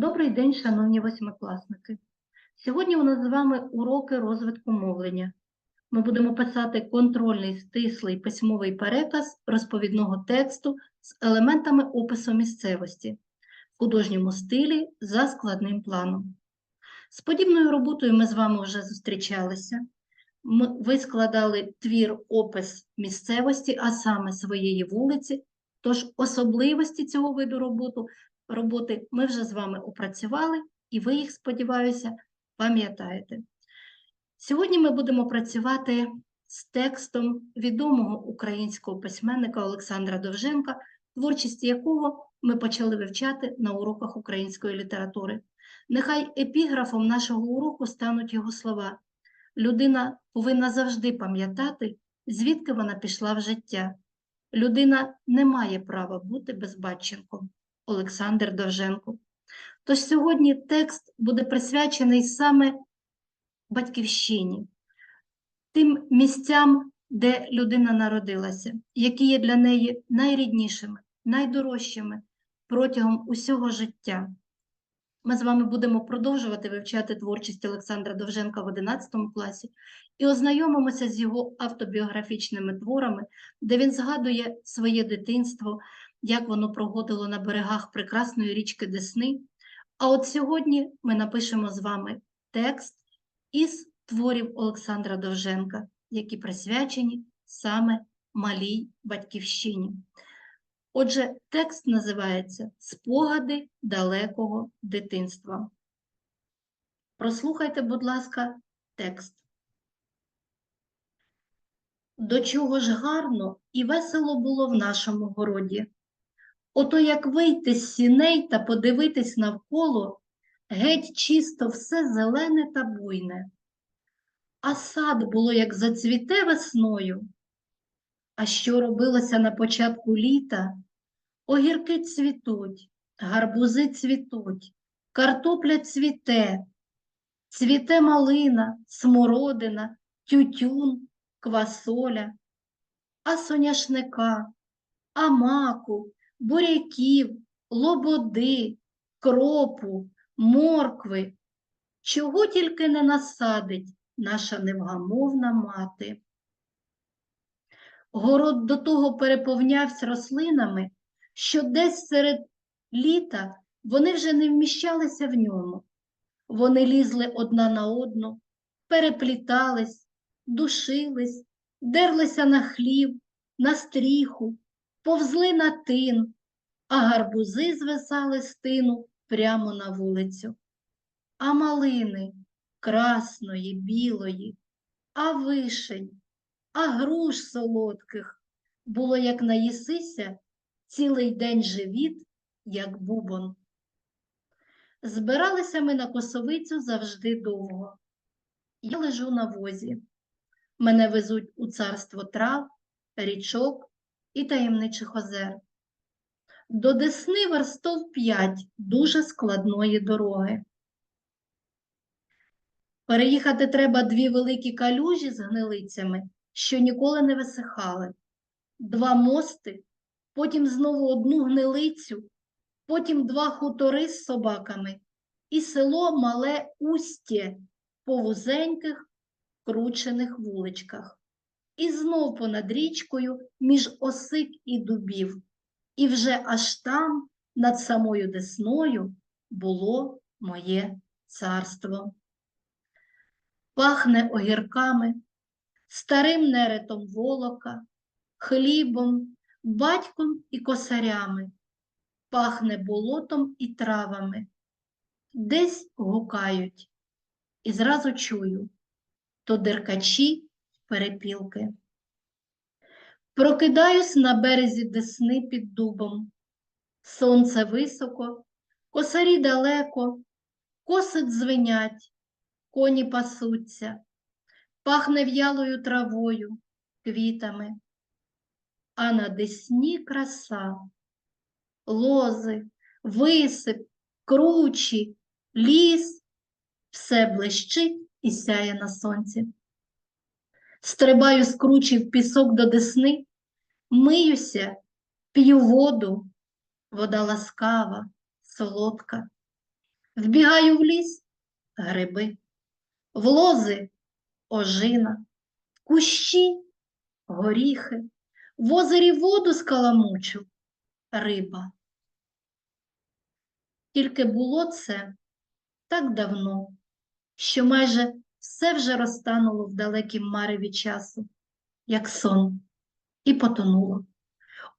Добрий день, шановні восьмикласники. Сьогодні у нас з вами уроки розвитку мовлення. Ми будемо писати контрольний стислий письмовий переказ розповідного тексту з елементами опису місцевості в художньому стилі за складним планом. З подібною роботою ми з вами вже зустрічалися. Ви складали твір опис місцевості, а саме своєї вулиці, тож особливості цього виду роботи роботи ми вже з вами опрацювали, і ви їх, сподіваюся, пам'ятаєте. Сьогодні ми будемо працювати з текстом відомого українського письменника Олександра Довженка, творчість якого ми почали вивчати на уроках української літератури. Нехай епіграфом нашого уроку стануть його слова. Людина повинна завжди пам'ятати, звідки вона пішла в життя. Людина не має права бути безбатченком. Олександр Довженко. Тож сьогодні текст буде присвячений саме батьківщині, тим місцям, де людина народилася, які є для неї найріднішими, найдорожчими протягом усього життя. Ми з вами будемо продовжувати вивчати творчість Олександра Довженка в 11 класі і ознайомимося з його автобіографічними творами, де він згадує своє дитинство, як воно проходило на берегах прекрасної річки Десни. А от сьогодні ми напишемо з вами текст із творів Олександра Довженка, які присвячені саме малій батьківщині. Отже, текст називається Спогади далекого дитинства. Прослухайте, будь ласка, текст. До чого ж гарно і весело було в нашому городі. Ото як вийти з сіней та подивитись навколо, геть чисто все зелене та буйне. А сад було, як зацвіте весною. А що робилося на початку літа? Огірки цвітуть, гарбузи цвітуть, картопля цвіте, цвіте малина, смородина, тютюн, квасоля, а соняшника, а маку, буряків, лободи, кропу, моркви, чого тільки не насадить наша невгамовна мати. Город до того переповнявся рослинами, що десь серед літа вони вже не вміщалися в ньому. Вони лізли одна на одну, переплітались, душились, дерлися на хлів, на стріху, повзли на тин, а гарбузи звисали з тину прямо на вулицю. А малини красної, білої, а вишень, а груш солодких було, як наїсися, цілий день живіт, як бубон. Збиралися ми на косовицю завжди довго. Я лежу на возі. Мене везуть у царство трав, річок і таємничих озер. До Десни верстов п'ять дуже складної дороги. Переїхати треба дві великі калюжі з гнилицями, що ніколи не висихали, два мости, потім знову одну гнилицю, потім два хутори з собаками і село Мале Устє по вузеньких кручених вуличках. І знов понад річкою між осик і дубів, і вже аж там, над самою десною, було моє царство. Пахне огірками, старим неретом волока, хлібом, батьком і косарями, пахне болотом і травами, десь гукають, і зразу чую то деркачі перепілки. Прокидаюсь на березі десни під дубом. Сонце високо, косарі далеко, коси дзвенять, коні пасуться, пахне в'ялою травою, квітами, а на десні краса, лози, висип, кручі, ліс, все блищить і сяє на сонці. Стрибаю з кручі в пісок до десни, миюся, п'ю воду, вода ласкава, солодка. Вбігаю в ліс гриби, в лози ожина, кущі горіхи, в озері воду скаламучу риба. Тільки було це так давно, що майже все вже розтануло в далекім мареві часу, як сон, і потонуло.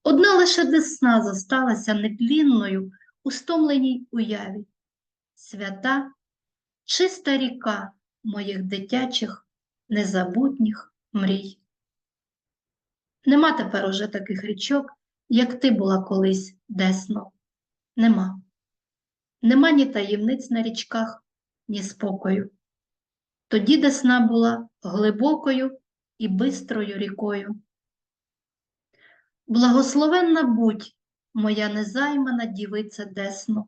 Одна лише десна зосталася нетлінною у стомленій уяві, свята, чиста ріка моїх дитячих, незабутніх мрій. Нема тепер уже таких річок, як ти була колись десно. Нема. Нема ні таємниць на річках, ні спокою. Тоді десна була глибокою і бистрою рікою. Благословенна будь, моя незаймана дівиця десно,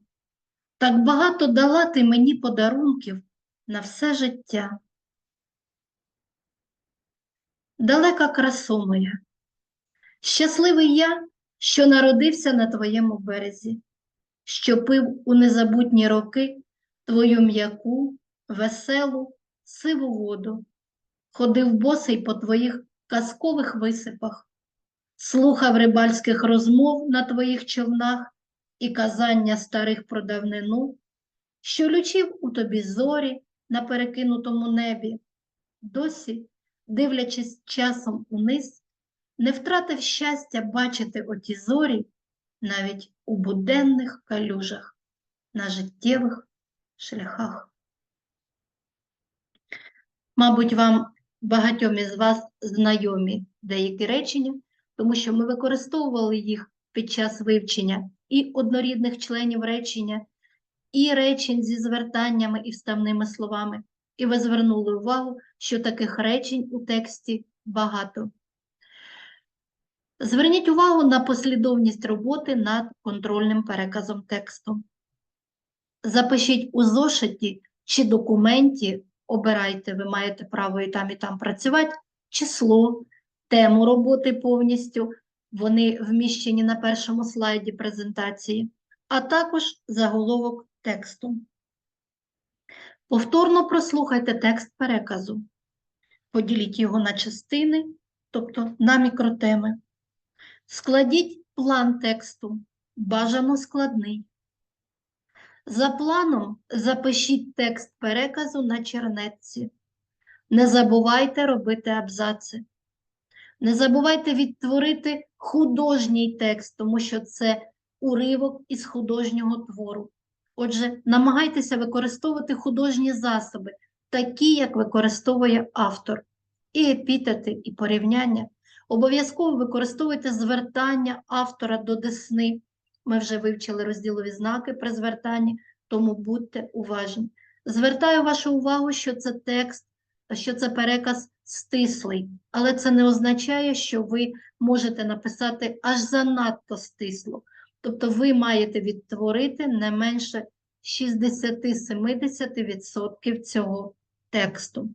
так багато дала ти мені подарунків на все життя. Далека красо моя, щасливий я, що народився на твоєму березі, що пив у незабутні роки твою м'яку, веселу, сиву воду, ходив босий по твоїх казкових висипах, слухав рибальських розмов на твоїх човнах і казання старих про давнину, що лючив у тобі зорі на перекинутому небі, досі, дивлячись часом униз, не втратив щастя бачити оті зорі навіть у буденних калюжах на життєвих шляхах. Мабуть, вам багатьом із вас знайомі деякі речення, тому що ми використовували їх під час вивчення і однорідних членів речення, і речень зі звертаннями і вставними словами. І ви звернули увагу, що таких речень у тексті багато. Зверніть увагу на послідовність роботи над контрольним переказом тексту. Запишіть у зошиті чи документі, обирайте, ви маєте право і там, і там працювати, число, тему роботи повністю, вони вміщені на першому слайді презентації, а також заголовок тексту. Повторно прослухайте текст переказу. Поділіть його на частини, тобто на мікротеми. Складіть план тексту, бажано складний. За планом запишіть текст переказу на чернетці. Не забувайте робити абзаци. Не забувайте відтворити художній текст, тому що це уривок із художнього твору. Отже, намагайтеся використовувати художні засоби, такі, як використовує автор, і епітети, і порівняння. Обов'язково використовуйте звертання автора до десни. Ми вже вивчили розділові знаки при звертанні, тому будьте уважні. Звертаю вашу увагу, що це текст, що це переказ стислий, але це не означає, що ви можете написати аж занадто стисло. Тобто ви маєте відтворити не менше 60-70% цього тексту.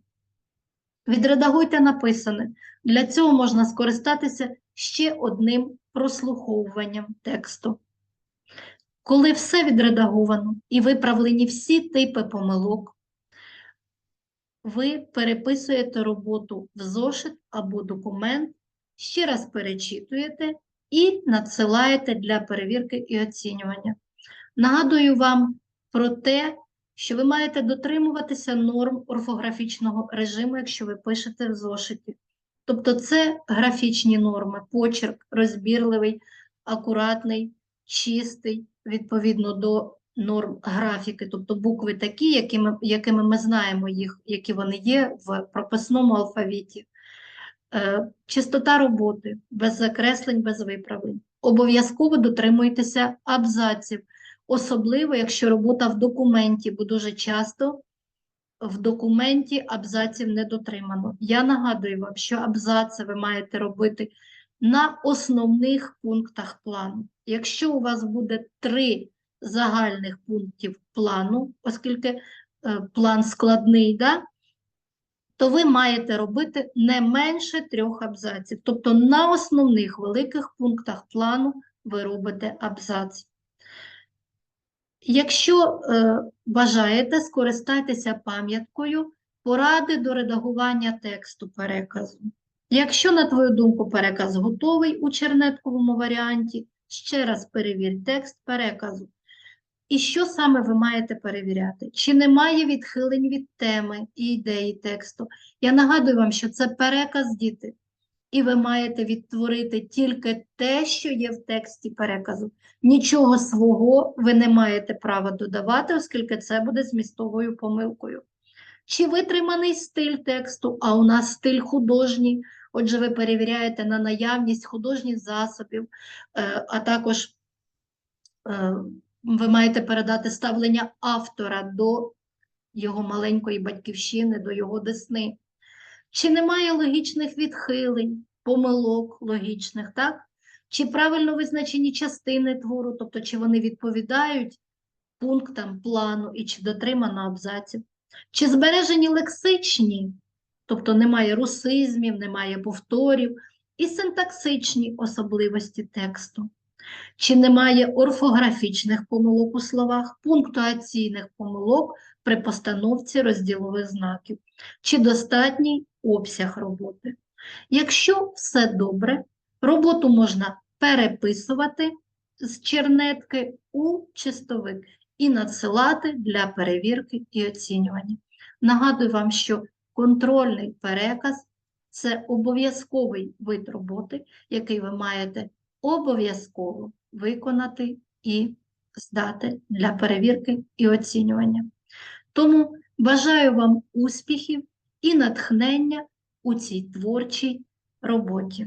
Відредагуйте написане. Для цього можна скористатися ще одним прослуховуванням тексту. Коли все відредаговано і виправлені всі типи помилок, ви переписуєте роботу в зошит або документ, ще раз перечитуєте і надсилаєте для перевірки і оцінювання. Нагадую вам про те, що ви маєте дотримуватися норм орфографічного режиму, якщо ви пишете в зошиті. Тобто це графічні норми, почерк розбірливий, акуратний, чистий, відповідно до норм графіки, тобто букви такі, якими, якими ми знаємо їх, які вони є в прописному алфавіті. Е, чистота роботи, без закреслень, без виправлень. Обов'язково дотримуйтеся абзаців, особливо, якщо робота в документі, бо дуже часто в документі абзаців не дотримано. Я нагадую вам, що абзаци ви маєте робити на основних пунктах плану. Якщо у вас буде три загальних пунктів плану, оскільки е, план складний, да, то ви маєте робити не менше трьох абзаців. Тобто на основних великих пунктах плану ви робите абзац. Якщо е, бажаєте, скористайтеся пам'яткою поради до редагування тексту переказу. Якщо, на твою думку, переказ готовий у чернетковому варіанті, ще раз перевір текст переказу. І що саме ви маєте перевіряти? Чи немає відхилень від теми і ідеї тексту? Я нагадую вам, що це переказ діти, і ви маєте відтворити тільки те, що є в тексті переказу. Нічого свого ви не маєте права додавати, оскільки це буде змістовою помилкою. Чи витриманий стиль тексту, а у нас стиль художній, отже, ви перевіряєте на наявність художніх засобів, е, а також е, ви маєте передати ставлення автора до його маленької батьківщини, до його десни. Чи немає логічних відхилень, помилок логічних, так? Чи правильно визначені частини твору, тобто чи вони відповідають пунктам плану і чи дотримано абзаців? Чи збережені лексичні, тобто немає русизмів, немає повторів, і синтаксичні особливості тексту? Чи немає орфографічних помилок у словах, пунктуаційних помилок при постановці розділових знаків? Чи достатній обсяг роботи? Якщо все добре, роботу можна переписувати з чернетки у чистовик і надсилати для перевірки і оцінювання. Нагадую вам, що контрольний переказ це обов'язковий вид роботи, який ви маєте обов'язково виконати і здати для перевірки і оцінювання. Тому бажаю вам успіхів і натхнення у цій творчій роботі.